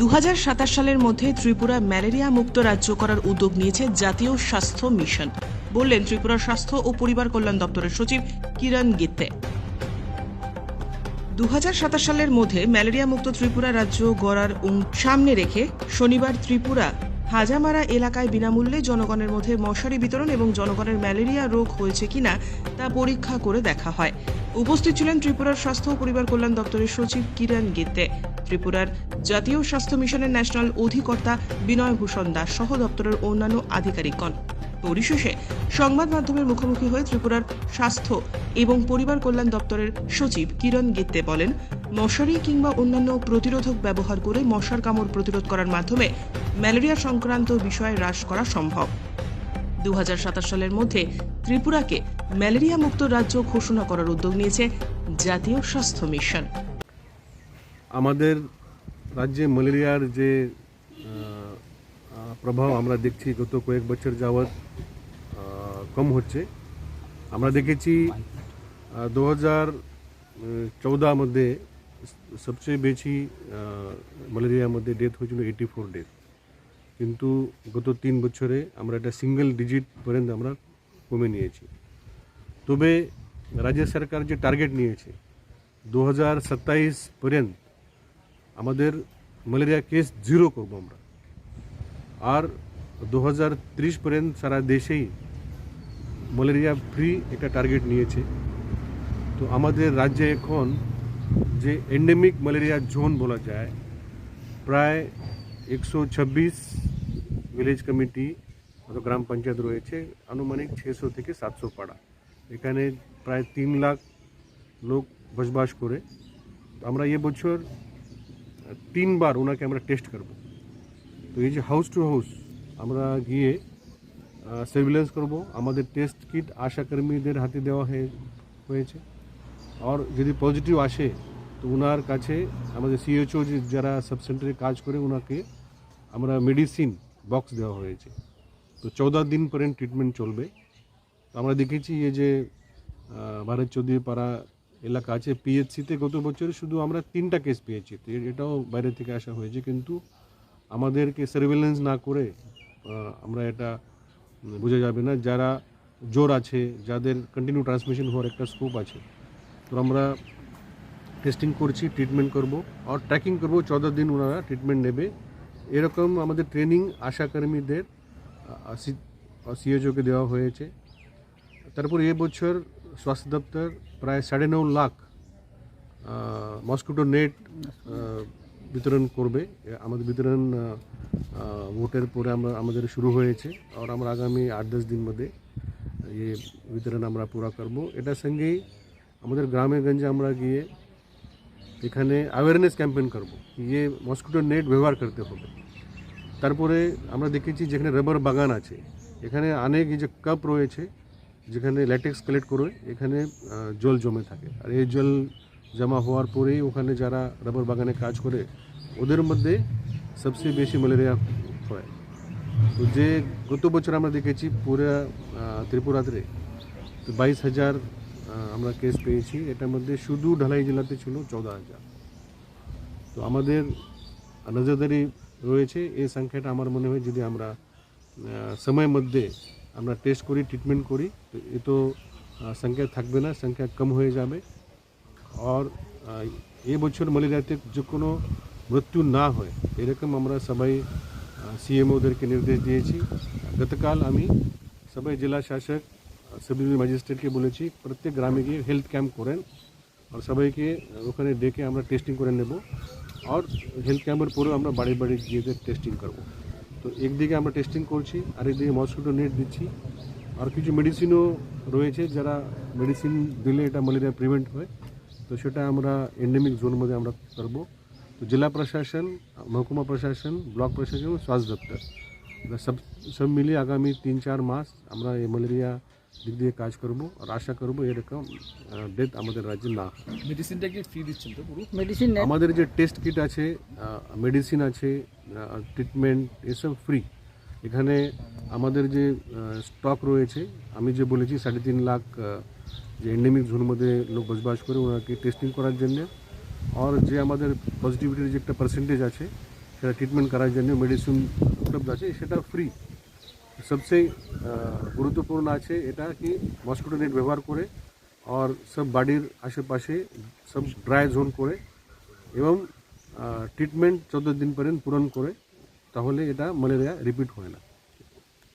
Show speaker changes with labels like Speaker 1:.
Speaker 1: দু হাজার সাতাশ সালের মধ্যে ত্রিপুরা ম্যালেরিয়া মুক্ত রাজ্য করার উদ্যোগ নিয়েছে জাতীয় স্বাস্থ্য মিশন। বললেন ত্রিপুরার স্বাস্থ্য ও পরিবার কল্যাণ দপ্তরের সচিব কিরণ গিত্তে। দু সালের মধ্যে ম্যালেরিয়া মুক্ত ত্রিপুরা রাজ্য গড়ার সামনে রেখে শনিবার ত্রিপুরা, হাজামারা এলাকায় বিনামূল্যে জনগণের মধ্যে মশারি বিতরণ এবং জনগণের ম্যালেরিয়া রোগ হয়েছে কিনা তা পরীক্ষা করে দেখা হয়। উপস্থিত ছিলেন ত্রিপুরার স্বাস্থ্য ও পরিবার কল্যাণ দপ্তরের সচিব কিরণ গিত্তে। ত্রিপুরার জাতীয় স্বাস্থ্য মিশনের ন্যাশনাল অধিকর্তা বিনয় ভূষণ দাস সহ দপ্তরের অন্যান্য আধিকারিকগণ। পরিশেষে সংবাদ মাধ্যমের মুখোমুখি হয়ে ত্রিপুরার স্বাস্থ্য এবং পরিবার কল্যাণ দপ্তরের সচিব কিরণ গিত্তে বলেন, মশারি কিংবা অন্যান্য প্রতিরোধক ব্যবহার করে মশার কামড় প্রতিরোধ করার মাধ্যমে ম্যালেরিয়া সংক্রান্ত বিষয় হ্রাস করা সম্ভব। দু হাজার সাতাশ সালের মধ্যে ত্রিপুরাকে ম্যালেরিয়া মুক্ত রাজ্য ঘোষণা করার উদ্যোগ নিয়েছে জাতীয় স্বাস্থ্য মিশন।
Speaker 2: আমাদের রাজ্যে ম্যালেরিয়ার যে প্রভাব আমরা দেখছি গত কয়েক বছর যাবৎ কম হচ্ছে। আমরা দেখেছি দু হাজার চৌদা মধ্যে সবচেয়ে বেশি ম্যালেরিয়ার মধ্যে ডেথ হয়েছিল এইটি ফোর ডেথ কিন্তু গত তিন বছরে আমরা এটা সিঙ্গেল ডিজিট পর্যন্ত আমরা কমে নিয়েছি। তবে রাজ্য সরকার যে টার্গেট নিয়েছে দু হাজার সাতাইশ পর্যন্ত আমাদের ম্যালেরিয়া কেস জিরো করব আমরা। আর দু হাজার ত্রিশ পর্যন্ত সারা দেশেই ম্যালেরিয়া ফ্রি একটা টার্গেট নিয়েছে। তো আমাদের রাজ্যে এখন যে এন্ডেমিক ম্যালেরিয়া জোন বলা যায়, প্রায় একশো ছাব্বিশ ভিলেজ কমিটি অথবা গ্রাম পঞ্চায়েত রয়েছে, আনুমানিক ছশো থেকে সাতশো পাড়া। এখানে প্রায় তিন লাখ লোক বসবাস করে। আমরা এ বছর তিনবার ওনাকে আমরা টেস্ট করব। তো এই যে হাউস টু হাউস আমরা গিয়ে সার্ভিলেন্স করব। আমাদের টেস্ট কিট আশা কর্মীদের হাতে দেওয়া হয়ে, হয়েছে। আর যদি পজিটিভ আসে, তো ওনার কাছে আমাদের সিএচও যারা সাব সেন্টারে কাজ করে ওনাকে আমরা মেডিসিন বক্স দেওয়া হয়েছে। তো চৌদা দিন পর্যন্ত ট্রিটমেন্ট চলবে। আমরা দেখেছি এই যে ভারত চৌধুরী পাড়া এলাকা আছে পিএইচসিতে গত বছরে শুধু আমরা তিনটা কেস পেয়েছি। এটাও বাইরে থেকে আসা হয়েছে, কিন্তু আমাদেরকে সার্ভেলেন্স না করে আমরা এটা বোঝা যাবে না। যারা জোর আছে, যাদের কন্টিনিউ ট্রান্সমিশন হওয়ার একটা স্কোপ আছে, তো আমরা টেস্টিং করছি ট্রিটমেন্ট করব, আর ট্র্যাকিং করব, চৌদ্দ দিন ওনারা ট্রিটমেন্ট নেবে। এরকম আমাদের ট্রেনিং আশাকর্মীদের সিএচওকে দেওয়া হয়েছে। তারপর এবছর স্বাস্থ্য দপ্তর প্রায় সাড়ে লাখ মস্কিটো নেট বিতরণ করবে আমাদের বিতরণ ভোটের পরে আমরা আমাদের শুরু হয়েছে আর আমরা আগামী আট দশ দিন মধ্যে ये বিতরণ আমরা পুরা করব। এটার সঙ্গেই আমাদের গ্রামে গঞ্জে আমরা গিয়ে এখানে অ্যাওয়ারনেস ক্যাম্পেইন করব ইয়ে মস্কিটো নেট ব্যবহার করতে হবে। তারপরে আমরা দেখেছি যেখানে রাবার বাগান আছে, এখানে অনেক যে কাপ রয়েছে যেখানে ল্যাটেক্স কালেক্ট করে এখানে জল জমে থাকে। আর এই জল জমা হওয়ার পরেই ওখানে যারা রাবার বাগানে কাজ করে, ওদের মধ্যে সবচেয়ে বেশি ম্যালেরিয়া হয়। তো যে গত বছর আমরা দেখেছি পুরা ত্রিপুরাতে তো বাইশ হাজার আমরা কেস পেয়েছি। এটার মধ্যে শুধু ঢালাই জেলাতে ছিল চৌদ্দ হাজার। তো আমাদের নজরদারি রয়েছে। এই সংখ্যাটা আমার মনে হয় যদি আমরা সময়ের মধ্যে আমরা টেস্ট করি ট্রিটমেন্ট করি, তো এ তো সংখ্যা থাকবে না, সংখ্যা কম হয়ে যাবে। আর এ বছর ম্যালেরিয়াতে যে কোনো মৃত্যু না হয়, এরকম আমরা সবাই সিএমওদেরকে নির্দেশ দিয়েছি। গতকাল আমি সবাই জেলা শাসক ডিভিশন ম্যাজিস্ট্রেটকে বলেছি, প্রত্যেক গ্রামে গিয়ে হেলথ ক্যাম্প করেন আর সবাইকে ওখানে ডেকে আমরা টেস্টিং করে নেব। আর হেলথ ক্যাম্পের পরেও আমরা বাড়ি বাড়ি গিয়ে টেস্টিং করব। তো একদিকে আমরা টেস্টিং করছি, আরেকদিকে মসকিটো নেট দিচ্ছি। আর কিছু মেডিসিনও রয়েছে যারা মেডিসিন দিলে এটা ম্যালেরিয়া প্রিভেন্ট হয়। তো সেটা আমরা এন্ডেমিক জোন মধ্যে আমরা করব তো জেলা প্রশাসন, মহকুমা প্রশাসন, ব্লক প্রশাসন এবং স্বাস্থ্য দপ্তর। এরা সব সব মিলিয়ে আগামী তিন চার মাস আমরা এই ম্যালেরিয়া দিক দিয়ে কাজ করব আর আশা করব এরকম ডেথ আমাদের রাজ্যে না হয়।
Speaker 3: মেডিসিনটা কি ফ্রি দিচ্ছেন তো পুরো?
Speaker 4: মেডিসিন
Speaker 2: আমাদের যে টেস্ট কিট আছে মেডিসিন আছে ট্রিটমেন্ট এসব ফ্রি এখানে আমাদের যে স্টক রয়েছে আমি যে বলেছি সাড়ে তিন লাখ যে এন্ডেমিক জোন মধ্যে লোক বসবাস করে ওনাকে টেস্টিং করার জন্য। আর যে আমাদের পজিটিভিটির যে একটা পার্সেন্টেজ আছে সেটা ট্রিটমেন্ট করার জন্য মেডিসিন উপলব্ধ আছে সেটা ফ্রি সবচেয়ে গুরুত্বপূর্ণ আছে এটা কি মস্কিটো নেট ব্যবহার করে আর সব বাড়ির আশেপাশে সব ড্রাই জোন করে এবং ট্রিটমেন্ট চোদ্দ দিন পর্যন্ত পূরণ করে তাহলে এটা ম্যালেরিয়া রিপিট হয় না